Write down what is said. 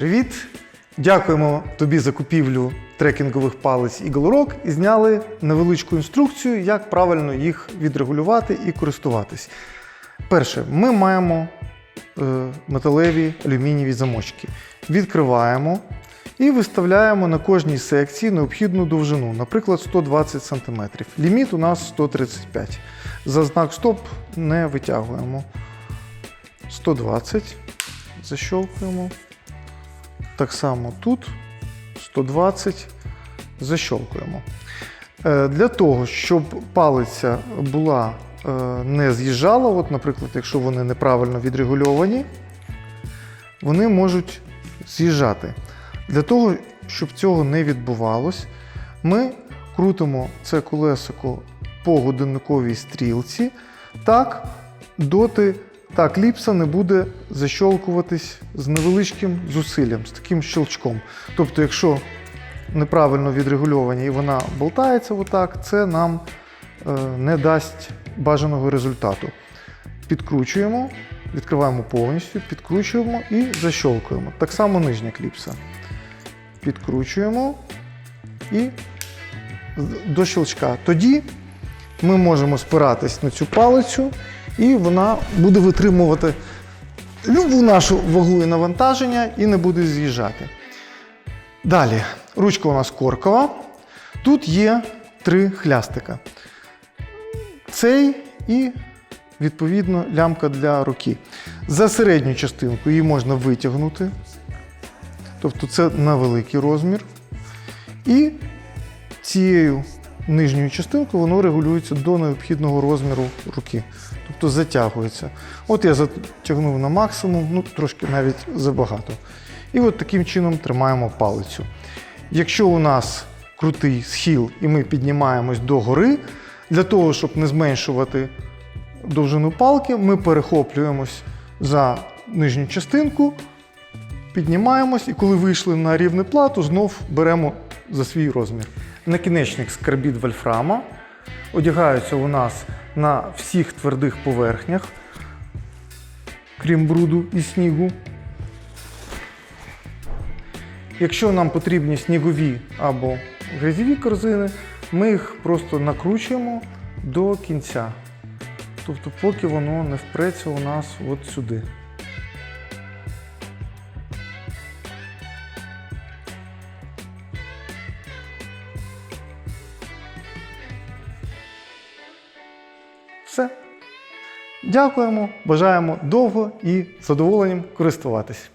Привіт! Дякуємо тобі за купівлю трекінгових палець Eagle Rock і зняли невеличку інструкцію, як правильно їх відрегулювати і користуватись. Перше, ми маємо е, металеві алюмінієві замочки. Відкриваємо і виставляємо на кожній секції необхідну довжину, наприклад, 120 см. Ліміт у нас 135 За знак стоп не витягуємо. 120 защолкуємо. Так само тут 120 защолкуємо. Е, Для того, щоб палиця була е, не з'їжджала, от, наприклад, якщо вони неправильно відрегульовані, вони можуть з'їжджати. Для того, щоб цього не відбувалось, ми крутимо це колесико по годинниковій стрілці так, доти та кліпса не буде защолкуватись з невеличким зусиллям, з таким щелчком. Тобто, якщо неправильно відрегульовані і вона болтається отак, це нам е, не дасть бажаного результату. Підкручуємо, відкриваємо повністю, підкручуємо і защолкуємо. Так само нижня кліпса. Підкручуємо і до щелчка. Тоді ми можемо спиратись на цю палицю, і вона буде витримувати любу нашу вагу і навантаження і не буде з'їжджати. Далі, ручка у нас коркова. Тут є три хлястика. Цей і, відповідно, лямка для руки. За середню частинку її можна витягнути. Тобто це на великий розмір. І цією нижньою частинкою воно регулюється до необхідного розміру руки. Тобто затягується. От я затягнув на максимум, ну трошки навіть забагато. І от таким чином тримаємо палицю. Якщо у нас крутий схил і ми піднімаємось до гори, для того, щоб не зменшувати довжину палки, ми перехоплюємось за нижню частинку, піднімаємось і коли вийшли на рівне плату, знов беремо за свій розмір. Накінечник з карбід вольфрама одягаються у нас на всіх твердих поверхнях, крім бруду і снігу. Якщо нам потрібні снігові або грязьові корзини, ми їх просто накручуємо до кінця. Тобто, поки воно не впреться у нас от сюди. Все. Дякуємо, бажаємо довго і задоволенням користуватись.